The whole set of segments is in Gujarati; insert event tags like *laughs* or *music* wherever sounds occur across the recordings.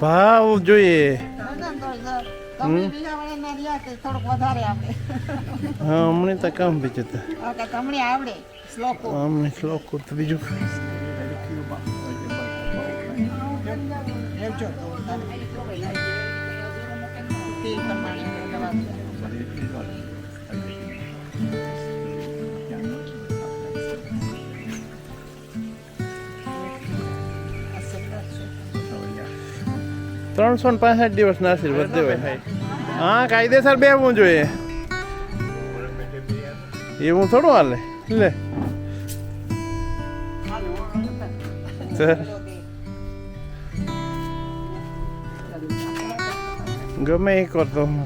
ભાવ જોઈએ. હા અમને તો કામ બીજું તમને આવડે શ્લોકો અમને શ્લોક તો બીજું લેવજો ત્રણસો ને પાંસઠ દિવસના આશીર્વાદ દેવાય હા, કાયદેસર બેવું જોઈએ. એવું થોડું હાલે. લે. ગમે એ કરતો હું.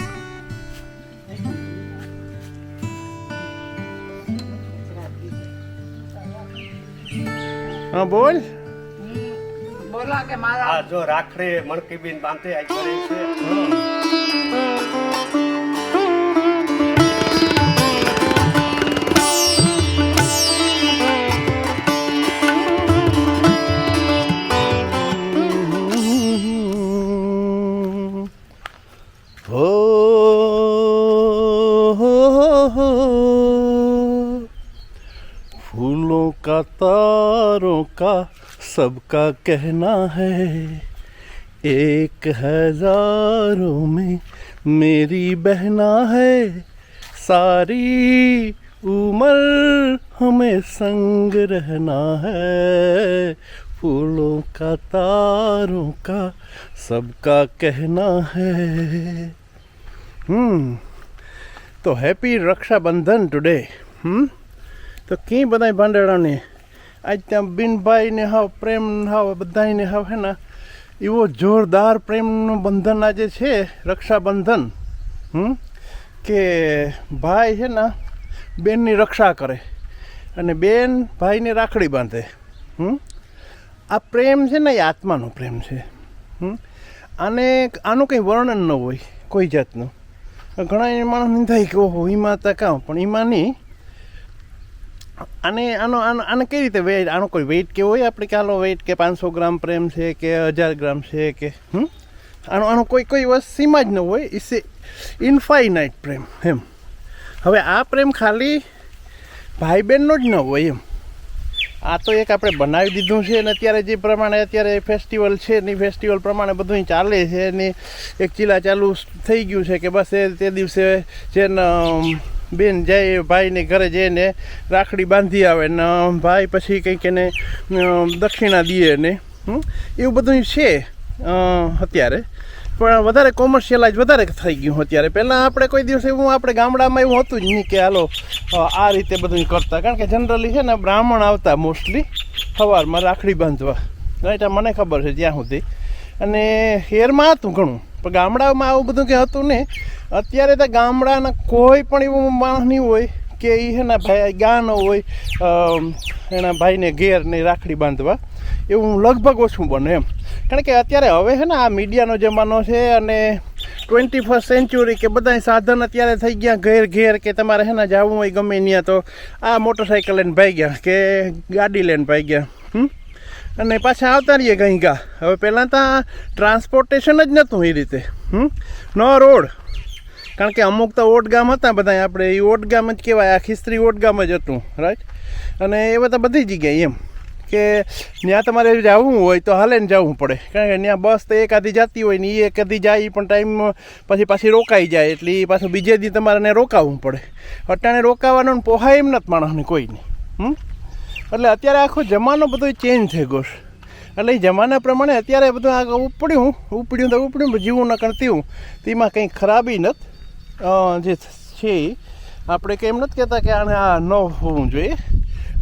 હા, બોલ. બોલો કે મારા આ જો રાખડે મણકી બીન બાંધે આ કરે છે हो फूलों का तारों का सबका कहना है एक हजारों में मेरी बहना है सारी उम्र हमें संग रहना है फूलों का तारों का सबका कहना है હમ તો હેપી રક્ષાબંધન ટુડે હમ તો કી બધાય ભાંડેડાને આજ ત્યાં બિનભાઈને હાવ પ્રેમને હાવ બધાને હાવ હે ને, એવો જોરદાર પ્રેમનું બંધન આજે છે, રક્ષાબંધન, હમ, કે ભાઈ છે ને, બેનની રક્ષા કરે અને બેન ભાઈને રાખડી બાંધે, હમ. આ પ્રેમ છે ને, એ આત્માનો પ્રેમ છે, હમ. આને આનું કંઈ વર્ણન ન હોય, કોઈ જાતનું. ઘણા એ માણસ નિંધાય કે, ઓહો એમાં માતા કાં? પણ એમાં આને આનો આનો આને કઈ રીતે વેટ આનો કોઈ વેઇટ કે હોય આપણે કે આલો વેઇટ કે પાંચસો ગ્રામ પ્રેમ છે કે હજાર ગ્રામ છે કે હમ? આનો આનો કોઈ કોઈ વસ્તુ સીમા જ ન હોય ઇસ ઇન્ફાઇનાઇટ પ્રેમ એમ. હવે આ પ્રેમ ખાલી ભાઈ બહેનનો જ ન હોય એમ. આ તો એક આપણે બનાવી દીધું છે અને અત્યારે જે પ્રમાણે અત્યારે ફેસ્ટિવલ છે ને ફેસ્ટિવલ પ્રમાણે બધું ચાલે છે ને એક ચીલા ચાલુ થઈ ગયું છે કે બસ એ તે દિવસે અમ, બેન જાય ભાઈને ઘરે જઈને રાખડી બાંધી આવે ને ભાઈ પછી કંઈક એને દક્ષિણા દે ને? એવું બધું છે અત્યારે. પણ વધારે કોમર્શિયલાઇઝ વધારે થઈ ગયું અત્યારે. પહેલાં આપણે કોઈ દિવસ એવું આપણે ગામડામાં એવું હતું જ નહીં કે હાલો આ રીતે બધું કરતા. કારણ કે જનરલી છે ને, બ્રાહ્મણ આવતા મોસ્ટલી સવારમાં રાખડી બાંધવા. રાઈટ, આ મને ખબર છે ત્યાં સુધી. અને શહેરમાં હતું ઘણું. પણ ગામડામાં આવું બધું કંઈ હતું ને અત્યારે તો ગામડાના કોઈ પણ એવું માણસ નહીં હોય કે એ છે ને ભાઈ ગાનો હોય એના ભાઈને ઘેર ને રાખડી બાંધવા, એવું લગભગ ઓછું બને એમ. કારણ કે અત્યારે હવે છે ને આ મીડિયાનો જમાનો છે અને ટ્વેન્ટી ફર્સ્ટ સેન્ચુરી કે બધા સાધન અત્યારે થઈ ગયા ઘેર ઘેર કે તમારે છે ને જવું હોય ગમે ત્યાં તો આ મોટરસાઇકલ લઈને ભાઈ ગયા કે ગાડી લઈને ભાઈ ગયા, હમ? અને પાછા આવતા રહીએ કંઈ ગા હવે પહેલાં તો ટ્રાન્સપોર્ટેશન જ નહોતું એ રીતે, હમ? નો રોડ. કારણ કે અમુક તો ઓટગામ હતા બધા આપણે એ ઓટગામ જ કહેવાય, આ ખિસ્ત્રી ઓટગામ જ હતું રાઈટ અને એ બધા બધી જગ્યાએ એમ, કે ત્યાં તમારે જવું હોય તો હાલે ને જવું પડે. કારણ કે ત્યાં બસ તો એક આધી જતી હોય ને એ એક આધી જાય પણ ટાઈમ પછી પાછી રોકાઈ જાય, એટલે એ પાછું બીજે દી તમારે રોકાવવું પડે. અટાણે રોકાવાનું ને પોહાય એમ નથી માણસને કોઈને, હમ? એટલે અત્યારે આખો જમાનો બધો ચેન્જ થઈ ગયો છે. એટલે એ જમાના પ્રમાણે અત્યારે બધું આ ઉપડ્યું ઉપડ્યું તો ઉપડ્યું જીવું ન કરતી હું. તેમાં કંઈ ખરાબી નથી. જે છે આપણે કંઈ એમ નથી કહેતા કે આને આ ન હોવું જોઈએ.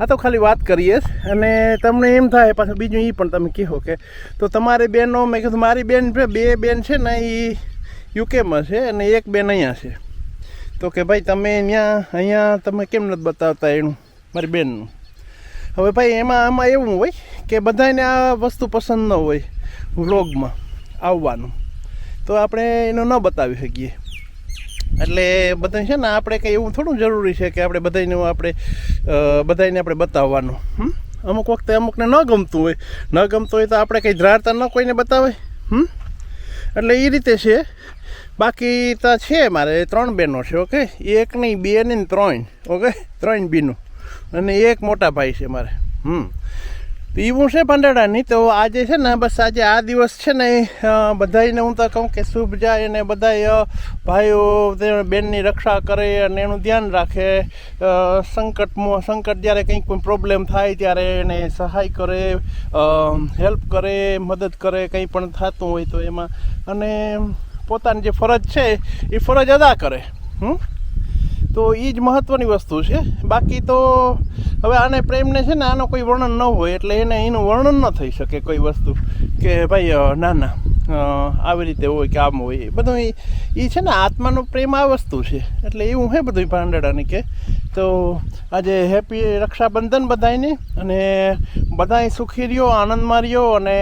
આ તો ખાલી વાત કરીએ અને તમને એમ થાય પાછું બીજું એ પણ તમે કહો કે, તો તમારી બહેનો મેં કીધું મારી બેન બે બેન છે ને એ યુકેમાં છે અને એક બેન અહીંયા છે. તો કે ભાઈ તમે અહીંયા અહીંયા તમે કેમ નથી બતાવતા એનું, મારી બેનનું? હવે ભાઈ, એમાં આમાં એવું હોય કે બધાને આ વસ્તુ પસંદ ન હોય વ્લોગમાં આવવાનું. તો આપણે એનો ન બતાવી શકીએ. એટલે બધા છે ને, આપણે કંઈ એવું થોડું જરૂરી છે કે આપણે બધાને આપણે બધાને આપણે બતાવવાનું. હમ? અમુક વખતે અમુકને ન ગમતું હોય. ન ગમતું હોય તો આપણે કંઈ ધ્રાડતા ન કોઈને બતાવે. હમ? એટલે એ રીતે છે. બાકી તો છે મારે ત્રણ બહેનો છે, ઓકે? એક નહીં, બે નહીં, ત્રણ, ઓકે? ત્રણ બીનું અને એક મોટા ભાઈ છે મારે. હમ. તો એવું છે પાંદડાની તો આજે છે ને બસ આજે આ દિવસ છે ને બધાને હું તો કહું કે શુભ જાય અને બધાય ભાઈઓ બેનની રક્ષા કરે અને એનું ધ્યાન રાખે. સંકટમાં સંકટ જ્યારે કંઈક પ્રોબ્લેમ થાય ત્યારે એને સહાય કરે હેલ્પ કરે, મદદ કરે, કંઈ પણ થતું હોય તો એમાં. અને પોતાની જે ફરજ છે એ ફરજ અદા કરે. હમ? તો એ જ મહત્ત્વની વસ્તુ છે. બાકી તો હવે આને પ્રેમને છે ને આનો કોઈ વર્ણન ન હોય એટલે એને એનું વર્ણન ન થઈ શકે કોઈ વસ્તુ કે ભાઈ ના ના આવી રીતે હોય કે આમ હોય બધું એ છે ને આત્માનો પ્રેમ આ વસ્તુ છે. એટલે એવું હે બધું પાંદડાની કે. તો આજે હેપી રક્ષાબંધન બધાને અને બધાય સુખી રહ્યો, આનંદમાં રહ્યો અને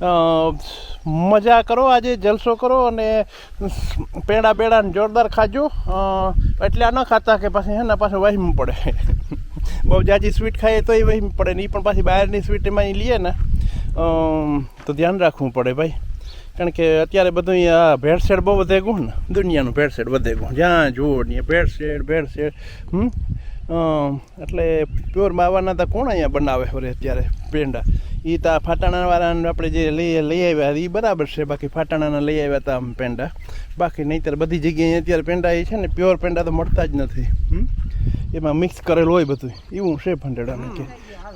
મજા કરો, આજે જલસો કરો અને પેડા પેડાને જોરદાર ખાજો. એટલે આ ન ખાતા કે પાછી એના પાછું વહીમ પડે. બહુ જાજી સ્વીટ ખાઈએ તો એ વહીમ પડે ને એ પણ પાછી બહારની સ્વીટ એમાં લઈએ ને. તો ધ્યાન રાખવું પડે ભાઈ. કારણ કે અત્યારે બધું આ ભેળસેળ બહુ વધે ગયું ને, દુનિયાનું ભેળસેળ વધે ગયું. જ્યાં જુઓ ને ભેળસેળ ભેળસેળ, હમ? એટલે પ્યોર માવાના તો કોણ અહીંયા બનાવે હવે અત્યારે પેંડા? એ તો ફાટાણાવાળાને આપણે જે લઈ લઈ આવ્યા એ બરાબર છે. બાકી ફાટાણાના લઈ આવ્યા હતા આમ પેંડા. બાકી નહીંતર બધી જગ્યાએ અત્યારે પેંડા એ છે ને, પ્યોર પેંડા તો મળતા જ નથી. એમાં મિક્સ કરેલું હોય બધું. એવું છે ભંડેડાનું કે.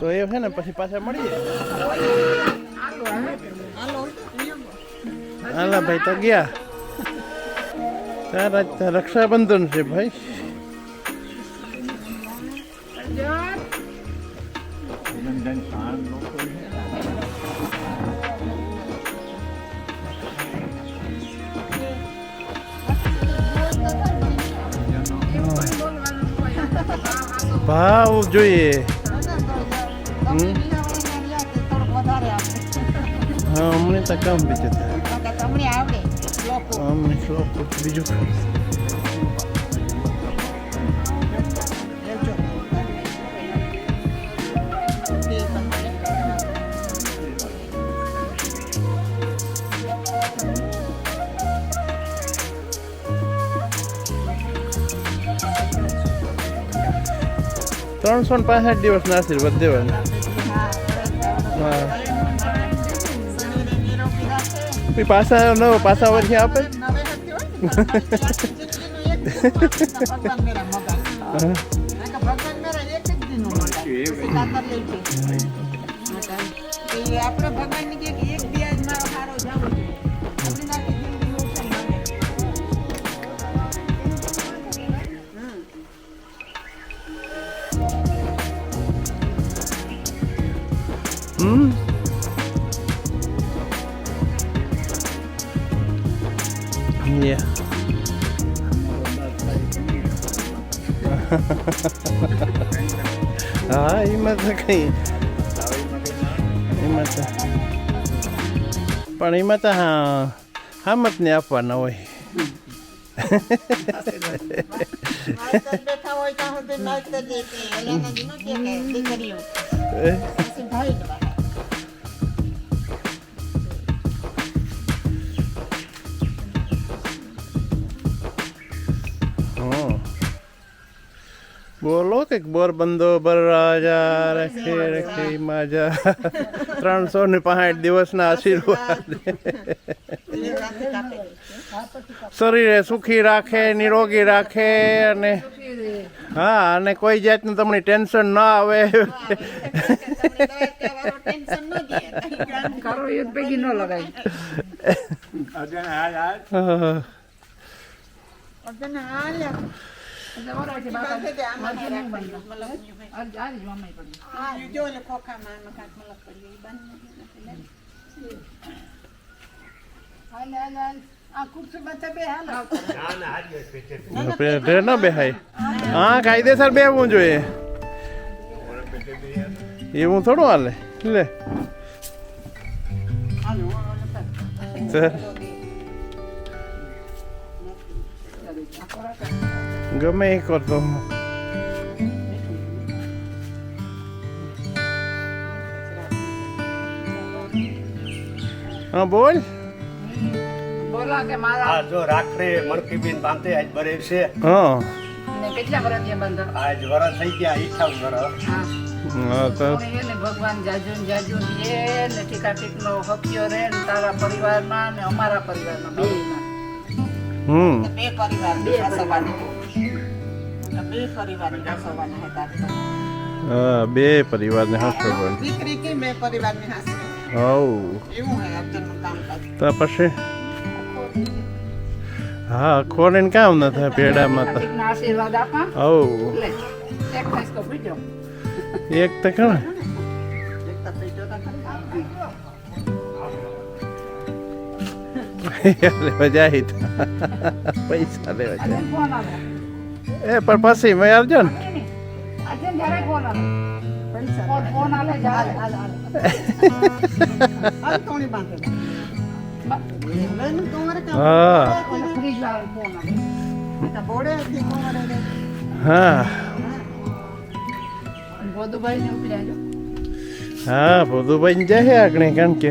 તો એ છે ને, પછી પાછા મળીએ. હાલા ભાઈ તો ગયા. તારા રક્ષાબંધન છે, ભાઈ. ભાવ જોઈએ. હા અમને તો કામ બીજું થાય અમને બીજું ત્રણસો ને પાસઠ દિવસના આશીર્વાદ દેવાના. હા. પછી પાછા નવો પાછા વર્ષે આપે? ભગવાન હમ Yeah. હા એમાં તો કઈ એમાં તો પણ એમાં તો હા હામત ને આપવાના હોય બેઠા હોય દીકરીઓ. બોલો કે બોરબંદો બરરાજા રખે રખે માજા ત્રણસો ને પાંઠ દિવસના આશીર્વાદ. શરીરે સુખી રાખે નિરોગી રાખે અને હા અને કોઈ જાતનું તમને ટેન્શન ના આવે. લગાય ના બેહાય હા કાયદેસર બેહવું જોઈએ એવું થોડું હાલે લે. સર ગમે એ કરતો હા બોલ. બોલો કે જો રાખડે મણકી બેન બાંધે આજ બરે છે. હા. આજ વર્ષ થઈ ગયા 28 વર્ષ હા તો ભગવાન જાજુ જાજુ દે ને ટીકા ટીકનો હક્યો રે તારા પરિવારમાં ને અમારા પરિવારમાં બે પરિવાર બે બે પરિવાર વસવાના હતા હા બે પરિવારને હાસો બોલ દીકરી કે બે પરિવારની હાસી? હવ. એવું હે અત્યારનું કામકાજ. તો પછી? હા ખોને કામ ન થાય પેડામાં તો. આશીર્વાદ આપા. હવ. એક તો કણ પૈસા ખરા. લેવા *laughs* જાય *laughs* પૈસા લેવા જાય. એ પણ પછી મેં આવજો ને. હા હા ફોન આવે પૈસા? ફોન કારણ આવે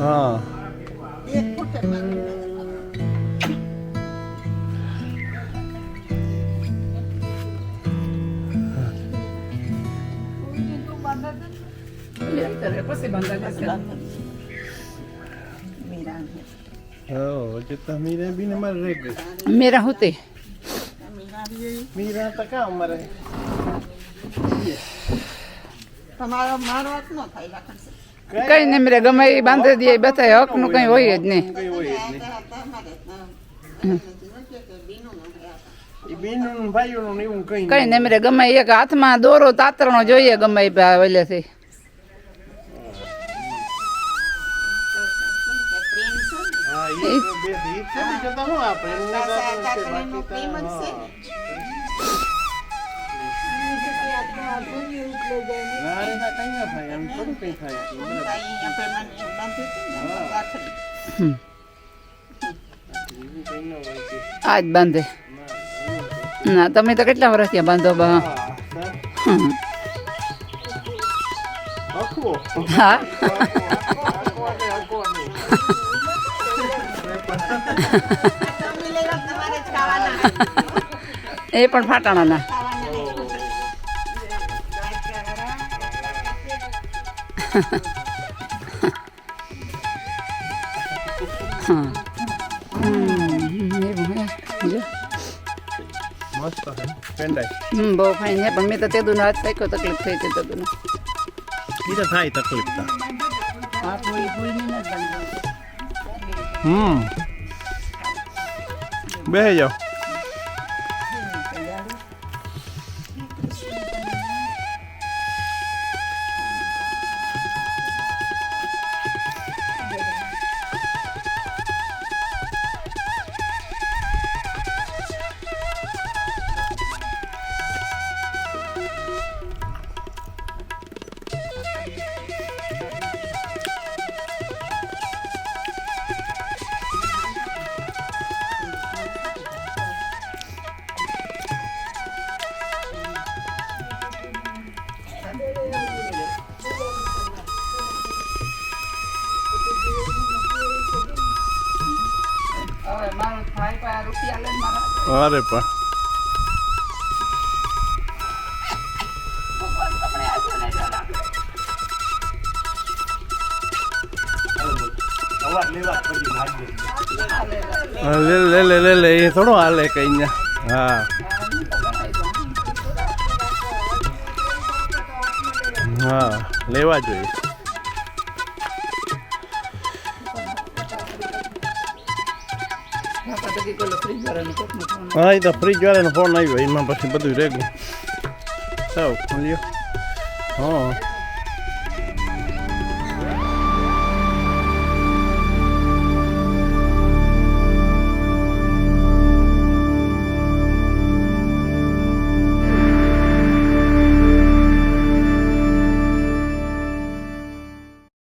હા. બંધ કરશે મીરા તો મીરા બી ને મારે રહી ગઈ મેરા હોતે. મીરા બી મીરા તો કા અમારે? તમારો મારો નો થાય રાખન છે કઈ ને મેરે ગમે એ બાંધી દે બતાય હકનું કઈ હોય જ નહીં. કઈ હોય જ નહીં. મેરે ગમે એક હાથમાં દોરો તાતરણો જોઈએ ગમે ઓલેથી હા એ બે ઈ છે બીજું તો આપણે આજ બાંધે. ના તમે તો કેટલા વર્ષ ત્યાં બાંધો બા? હા? એ પણ ફાટાણાના. હા હમ, એવું હે. જો. મસ્ત છે પેંડાય હમ, બહુ ફાઇન છે પણ મેં તો તેદુનો હાથ સાયકો તકલીફ થઈ હતી તેદુનો ઈ તો થાય તકલીફ તો હા કોઈ કોઈ નહીં નથી બાંધવાનું. હમ બેહી જાઓ ભાઈ પાસે રૂપિયા લઈને મારા અરે પણ ભગવાન તમને આપ્યો ને એટલે રાખો. અવાજ લેવા પછી મારી હા, લે લે લે લે લે એ થોડો હાલે કઈ ને હા હા લેવા જોઈએ હા એ તો ફ્રીજ વાળાનો ફોન આવ્યો એમાં પછી બધું રેગું. સાવ લ્યો હા.